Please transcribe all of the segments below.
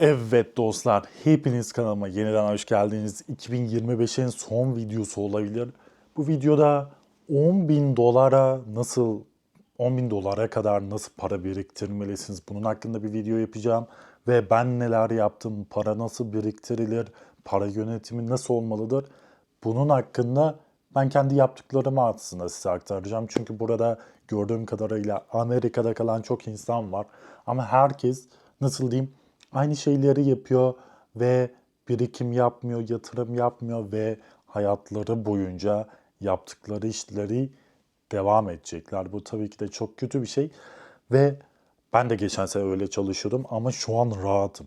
Evet dostlar, hepiniz kanalıma yeniden hoş geldiniz. 2025'in son videosu olabilir. Bu videoda 10.000 dolara nasıl 10.000 dolara kadar nasıl para biriktirmelisiniz? Bunun hakkında bir video yapacağım. Ve ben neler yaptım, para nasıl biriktirilir, para yönetimi nasıl olmalıdır? Bunun hakkında ben kendi yaptıklarımı aslında size aktaracağım. Çünkü burada gördüğüm kadarıyla Amerika'da kalan çok insan var. Ama herkes nasıl diyeyim aynı şeyleri yapıyor ve birikim yapmıyor, yatırım yapmıyor ve hayatları boyunca yaptıkları işleri devam edecekler. Bu tabii ki de çok kötü bir şey ve ben de geçen sene öyle çalışıyordum ama şu an rahatım.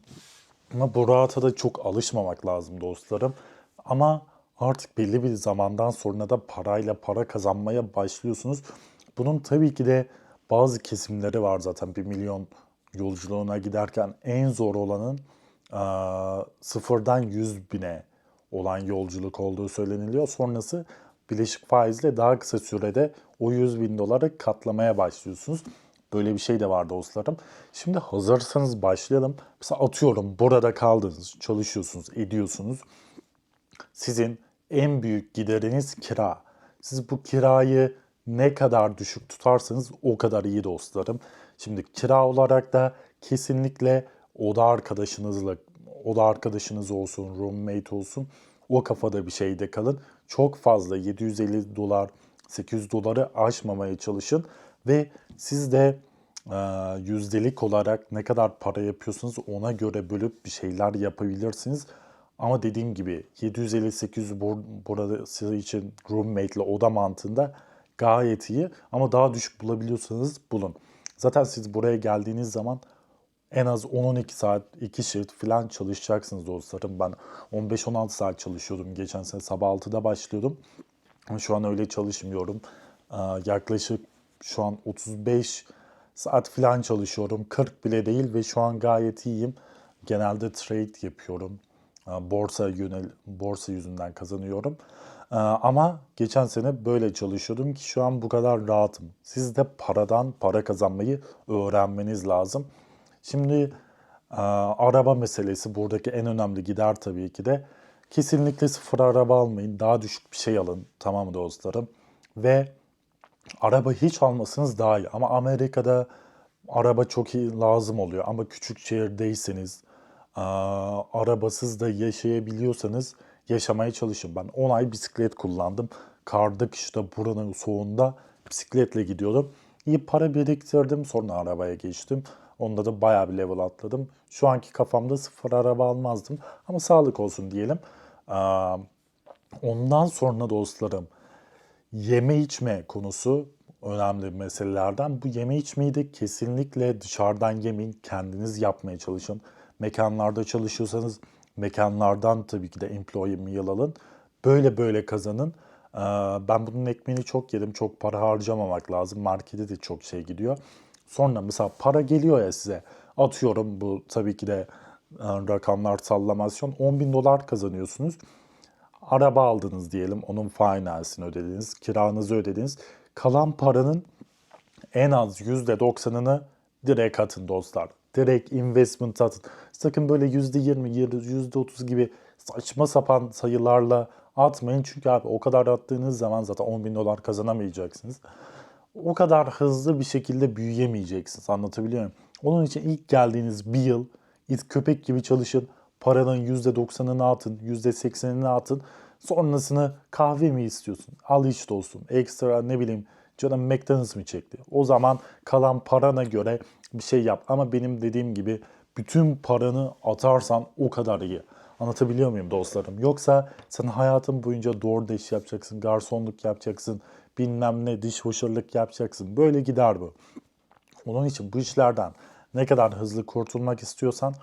Ama bu rahata da çok alışmamak lazım dostlarım. Ama artık belli bir zamandan sonra da parayla para kazanmaya başlıyorsunuz. Bunun tabii ki de bazı kesimleri var zaten. Bir milyon yolculuğuna giderken en zor olanın eee, sıfırdan 100 bine olan yolculuk olduğu söyleniliyor. Sonrası bileşik faizle daha kısa sürede o 100 bin doları katlamaya başlıyorsunuz. Böyle bir şey de var dostlarım. Şimdi hazırsanız başlayalım. Mesela atıyorum burada kaldınız, çalışıyorsunuz, ediyorsunuz. Sizin en büyük gideriniz kira. Siz bu kirayı ne kadar düşük tutarsanız o kadar iyi dostlarım. Şimdi kira olarak da kesinlikle oda arkadaşınızla, oda arkadaşınız olsun, roommate olsun o kafada bir şeyde kalın. Çok fazla 750 dolar, 800 doları aşmamaya çalışın ve siz de e, yüzdelik olarak ne kadar para yapıyorsunuz ona göre bölüp bir şeyler yapabilirsiniz. Ama dediğim gibi 750-800 bur- burası için roommate ile oda mantığında gayet iyi. Ama daha düşük bulabiliyorsanız bulun. Zaten siz buraya geldiğiniz zaman en az 10-12 saat, 2 shift falan çalışacaksınız dostlarım. Ben 15-16 saat çalışıyordum geçen sene. Sabah 6'da başlıyordum. Şu an öyle çalışmıyorum. Ee, Yaklaşık şu an 35 saat falan çalışıyorum. 40 bile değil ve şu an gayet iyiyim. Genelde trade yapıyorum. Ee, Borsa yönel borsa yüzünden kazanıyorum. Ee, Ama geçen sene böyle çalışıyordum ki şu an bu kadar rahatım. Siz de paradan para kazanmayı öğrenmeniz lazım. Şimdi e, araba meselesi buradaki en önemli gider tabii ki de. Kesinlikle sıfır araba almayın. Daha düşük bir şey alın. Tamam dostlarım? Ve araba hiç almasanız daha iyi. Ama Amerika'da araba çok iyi lazım oluyor. Ama küçük şehirdeyseniz, aa, arabasız da yaşayabiliyorsanız yaşamaya çalışın. Ben 10 ay bisiklet kullandım. Karda, kışta, buranın soğuğunda bisikletle gidiyordum. İyi para biriktirdim. Sonra arabaya geçtim. Onda da bayağı bir level atladım. Şu anki kafamda sıfır araba almazdım. Ama sağlık olsun diyelim. Ondan sonra dostlarım yeme içme konusu önemli meselelerden. Bu yeme içmeyi de kesinlikle dışarıdan yemeyin. Kendiniz yapmaya çalışın. Mekanlarda çalışıyorsanız mekanlardan tabii ki de employee meal alın. Böyle böyle kazanın. Ee, Ben bunun ekmeğini çok yedim. Çok para harcamamak lazım. Markete de çok şey gidiyor. Sonra mesela para geliyor ya size. Atıyorum bu tabii ki de e, rakamlar sallamasyon. 10 bin dolar kazanıyorsunuz. Araba aldınız diyelim. Onun finansını ödediniz. Kiranızı ödediniz. Kalan paranın en az %90'ını direkt atın dostlar. Direkt investment atın. Sakın böyle %20, %30 gibi saçma sapan sayılarla atmayın. Çünkü abi o kadar attığınız zaman zaten 10 bin dolar kazanamayacaksınız. O kadar hızlı bir şekilde büyüyemeyeceksiniz. Anlatabiliyor muyum? Onun için ilk geldiğiniz bir yıl it köpek gibi çalışın. Paranın %90'ını atın, %80'ini atın. Sonrasını kahve mi istiyorsun? Al iç olsun. Ekstra ne bileyim canım McDonald's mı çekti? O zaman kalan parana göre bir şey yap. Ama benim dediğim gibi bütün paranı atarsan o kadar iyi. Anlatabiliyor muyum dostlarım? Yoksa sen hayatın boyunca doğru iş yapacaksın, garsonluk yapacaksın, bilmem ne dishwasher'lık yapacaksın. Böyle gider bu. Onun için bu işlerden ne kadar hızlı kurtulmak istiyorsan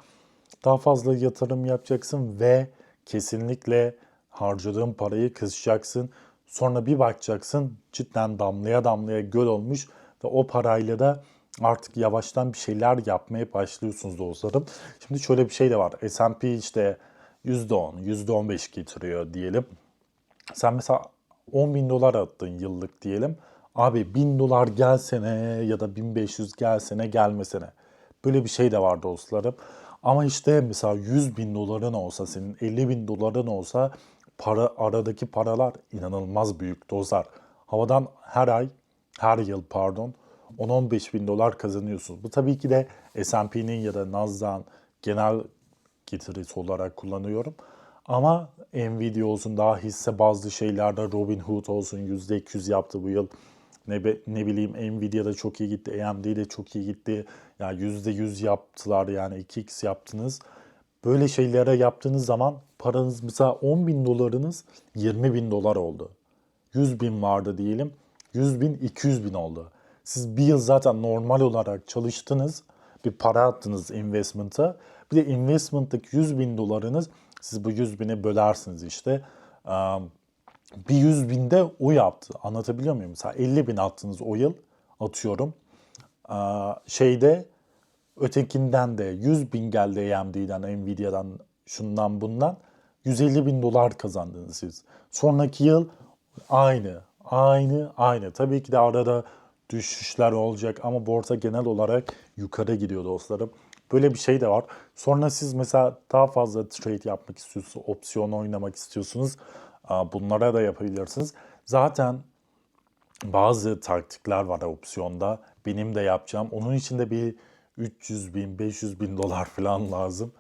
daha fazla yatırım yapacaksın ve kesinlikle harcadığın parayı kısacaksın. Sonra bir bakacaksın cidden damlaya damlaya göl olmuş ve o parayla da artık yavaştan bir şeyler yapmaya başlıyorsunuz dostlarım. Şimdi şöyle bir şey de var. S&P işte %10, %15 getiriyor diyelim. Sen mesela 10 bin dolar attın yıllık diyelim. Abi 1000 dolar gelsene ya da 1500 gelsene gelmesene. Böyle bir şey de var dostlarım. Ama işte mesela 100 bin doların olsa senin 50 bin doların olsa para aradaki paralar inanılmaz büyük dostlar. Havadan her ay her yıl pardon 10-15 bin dolar kazanıyorsunuz. Bu tabii ki de S&P'nin ya da Nasdaq'ın genel getirisi olarak kullanıyorum. Ama Nvidia olsun daha hisse bazı şeylerde Robinhood olsun %200 yaptı bu yıl. Ne, ne bileyim Nvidia da çok iyi gitti, AMD de çok iyi gitti. Ya %100 yaptılar yani 2x yaptınız. Böyle şeylere yaptığınız zaman paranız mesela 10 bin dolarınız 20 bin dolar oldu. 100 bin vardı diyelim. 100 bin 200 bin oldu. Siz bir yıl zaten normal olarak çalıştınız. Bir para attınız investment'a. Bir de investment'taki 100 bin dolarınız siz bu 100 bini bölersiniz işte. Bir 100 binde o yaptı. Anlatabiliyor muyum? Mesela 50 bin attınız o yıl atıyorum. Şeyde ötekinden de 100 bin geldi AMD'den, Nvidia'dan, şundan bundan. 150 bin dolar kazandınız siz. Sonraki yıl aynı, aynı, aynı. Tabii ki de arada düşüşler olacak ama borsa genel olarak yukarı gidiyor dostlarım. Böyle bir şey de var. Sonra siz mesela daha fazla trade yapmak istiyorsunuz, opsiyon oynamak istiyorsunuz. Bunlara da yapabilirsiniz. Zaten bazı taktikler var opsiyonda. Benim de yapacağım. Onun için de bir 300 bin, 500 bin dolar falan lazım.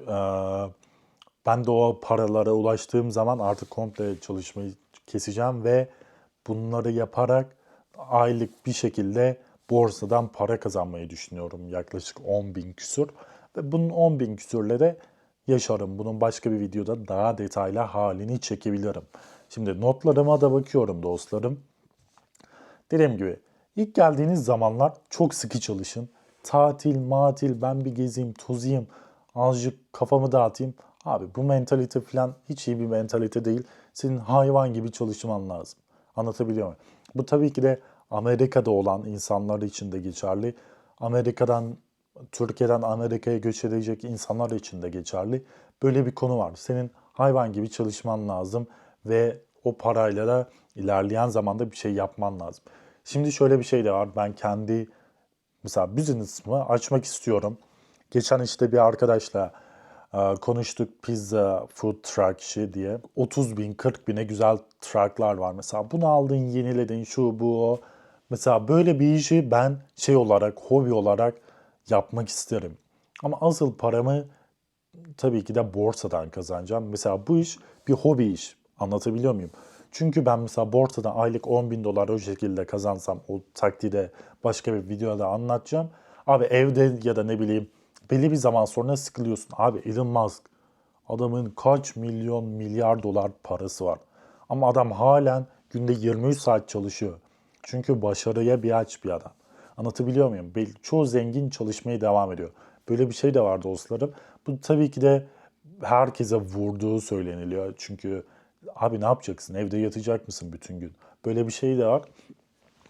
Ee, ben de o paralara ulaştığım zaman artık komple çalışmayı keseceğim ve bunları yaparak aylık bir şekilde borsadan para kazanmayı düşünüyorum. Yaklaşık 10 bin küsur. Ve bunun 10 bin küsürle de yaşarım. Bunun başka bir videoda daha detaylı halini çekebilirim. Şimdi notlarıma da bakıyorum dostlarım. Dediğim gibi ilk geldiğiniz zamanlar çok sıkı çalışın. Tatil, matil, ben bir gezeyim, tozayım, azıcık kafamı dağıtayım. Abi bu mentalite falan hiç iyi bir mentalite değil. Senin hayvan gibi çalışman lazım. Anlatabiliyor muyum? Bu tabii ki de Amerika'da olan insanlar için de geçerli. Amerika'dan, Türkiye'den Amerika'ya göç edecek insanlar için de geçerli. Böyle bir konu var. Senin hayvan gibi çalışman lazım ve o parayla da ilerleyen zamanda bir şey yapman lazım. Şimdi şöyle bir şey de var. Ben kendi mesela business'ımı açmak istiyorum. Geçen işte bir arkadaşla e, konuştuk pizza food truck işi diye. 30 bin 40 bine güzel trucklar var mesela. Bunu aldın yeniledin şu bu o. Mesela böyle bir işi ben şey olarak hobi olarak yapmak isterim. Ama asıl paramı tabii ki de borsadan kazanacağım. Mesela bu iş bir hobi iş. Anlatabiliyor muyum? Çünkü ben mesela borsadan aylık 10 bin dolar o şekilde kazansam o takdirde başka bir videoda anlatacağım. Abi evde ya da ne bileyim belli bir zaman sonra sıkılıyorsun. Abi Elon Musk adamın kaç milyon milyar dolar parası var. Ama adam halen günde 23 saat çalışıyor. Çünkü başarıya bir aç bir adam. Anlatabiliyor muyum? Çoğu zengin çalışmaya devam ediyor. Böyle bir şey de var dostlarım. Bu tabii ki de herkese vurduğu söyleniliyor. Çünkü abi ne yapacaksın? Evde yatacak mısın bütün gün? Böyle bir şey de var.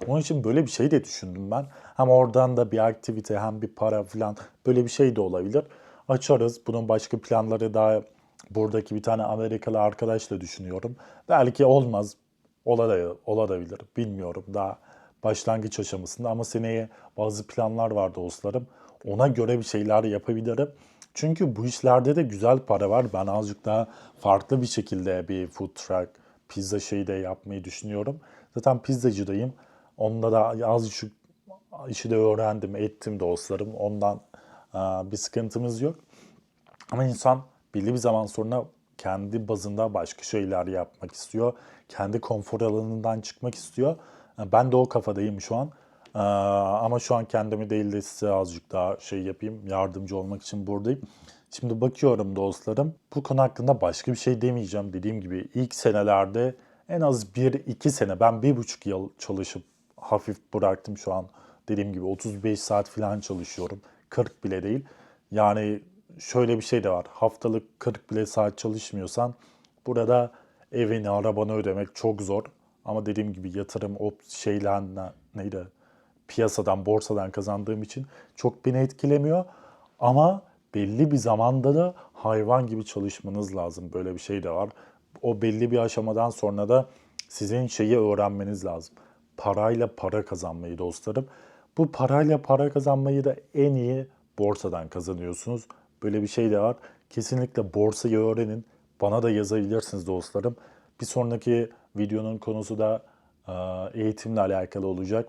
Onun için böyle bir şey de düşündüm ben. Hem oradan da bir aktivite hem bir para falan böyle bir şey de olabilir. Açarız. Bunun başka planları daha buradaki bir tane Amerikalı arkadaşla düşünüyorum. Belki olmaz. Olabilir, olabilir. Bilmiyorum. Daha başlangıç aşamasında ama seneye bazı planlar var dostlarım. Ona göre bir şeyler yapabilirim. Çünkü bu işlerde de güzel para var. Ben azıcık daha farklı bir şekilde bir food truck, pizza şeyi de yapmayı düşünüyorum. Zaten pizzacıdayım. Onda da azıcık işi de öğrendim, ettim dostlarım. Ondan aa, bir sıkıntımız yok. Ama insan belli bir zaman sonra kendi bazında başka şeyler yapmak istiyor. Kendi konfor alanından çıkmak istiyor. Ben de o kafadayım şu an. Ee, Ama şu an kendimi değil de size azıcık daha şey yapayım, yardımcı olmak için buradayım. Şimdi bakıyorum dostlarım. Bu konu hakkında başka bir şey demeyeceğim. Dediğim gibi ilk senelerde en az 1-2 sene, ben 1,5 yıl çalışıp hafif bıraktım şu an. Dediğim gibi 35 saat falan çalışıyorum. 40 bile değil. Yani şöyle bir şey de var. Haftalık 40 bile saat çalışmıyorsan burada evini, arabanı ödemek çok zor. Ama dediğim gibi yatırım o şeylerle neydi? Piyasadan, borsadan kazandığım için çok beni etkilemiyor. Ama belli bir zamanda da hayvan gibi çalışmanız lazım. Böyle bir şey de var. O belli bir aşamadan sonra da sizin şeyi öğrenmeniz lazım. Parayla para kazanmayı dostlarım. Bu parayla para kazanmayı da en iyi borsadan kazanıyorsunuz. Böyle bir şey de var. Kesinlikle borsayı öğrenin. Bana da yazabilirsiniz dostlarım. Bir sonraki videonun konusu da eğitimle alakalı olacak.